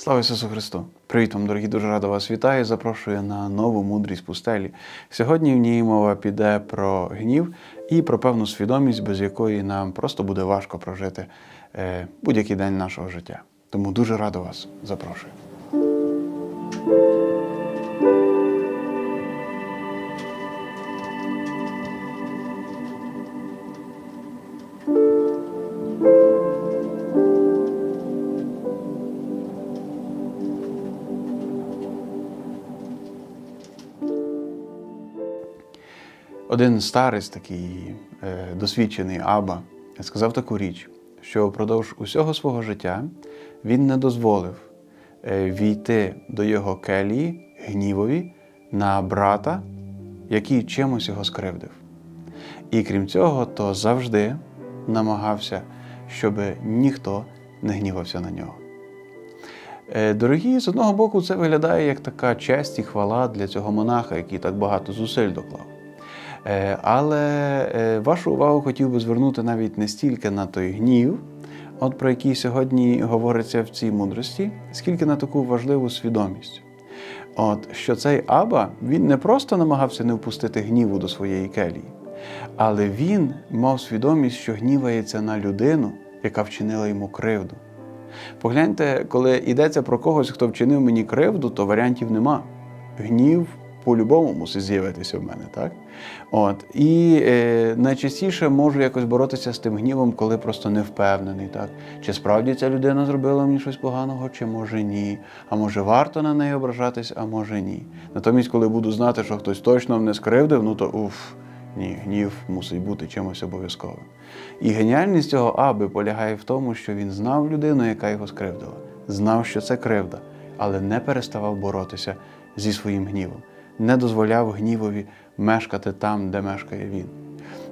Слава Ісусу Христу! Привіт вам, дорогі, дуже радо вас вітаю. Запрошую на нову мудрість пустелі. Сьогодні в ній мова піде про гнів і про певну свідомість, без якої нам просто буде важко прожити е, будь-який день нашого життя. Тому дуже радо вас запрошую. Один старець, такий е, досвідчений Аба, сказав таку річ, що впродовж усього свого життя він не дозволив е, війти до його келії гнівові на брата, який чимось його скривдив. І крім цього, то завжди намагався, щоб ніхто не гнівався на нього. Е, Дорогі, з одного боку, це виглядає як така честь і хвала для цього монаха, який так багато зусиль доклав. Е, Але е, вашу увагу хотів би звернути навіть не стільки на той гнів, от про який сьогодні говориться в цій мудрості, скільки на таку важливу свідомість. От що цей Аба він не просто намагався не впустити гніву до своєї келії, але він мав свідомість, що гнівається на людину, яка вчинила йому кривду. Погляньте, коли йдеться про когось, хто вчинив мені кривду, то варіантів нема. Гнів по-любому мусить з'явитися в мене, так? От. І е, найчастіше можу якось боротися з тим гнівом, коли просто не впевнений, так? Чи справді ця людина зробила мені щось поганого, чи може ні. А може варто на неї ображатись, а може ні. Натомість, коли буду знати, що хтось точно мене скривдив, ну то уф. Ні, гнів мусить бути чимось обов'язковим. І геніальність цього аби полягає в тому, що він знав людину, яка його скривдила, знав, що це кривда, але не переставав боротися зі своїм гнівом, не дозволяв гнівові мешкати там, де мешкає він.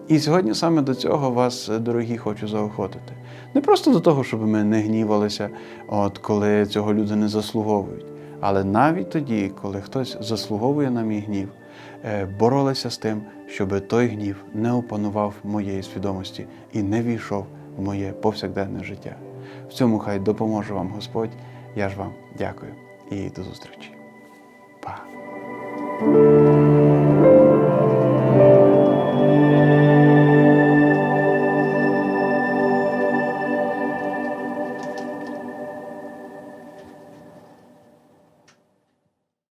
І сьогодні саме до цього вас, дорогі, хочу заохотити. Не просто до того, щоб ми не гнівалися, от коли цього люди не заслуговують, але навіть тоді, коли хтось заслуговує на мій гнів, е, боролися з тим, щоб той гнів не опанував моєї свідомості і не війшов в моє повсякденне життя. В цьому хай допоможе вам Господь. Я ж вам дякую і до зустрічі. Па! Thank you.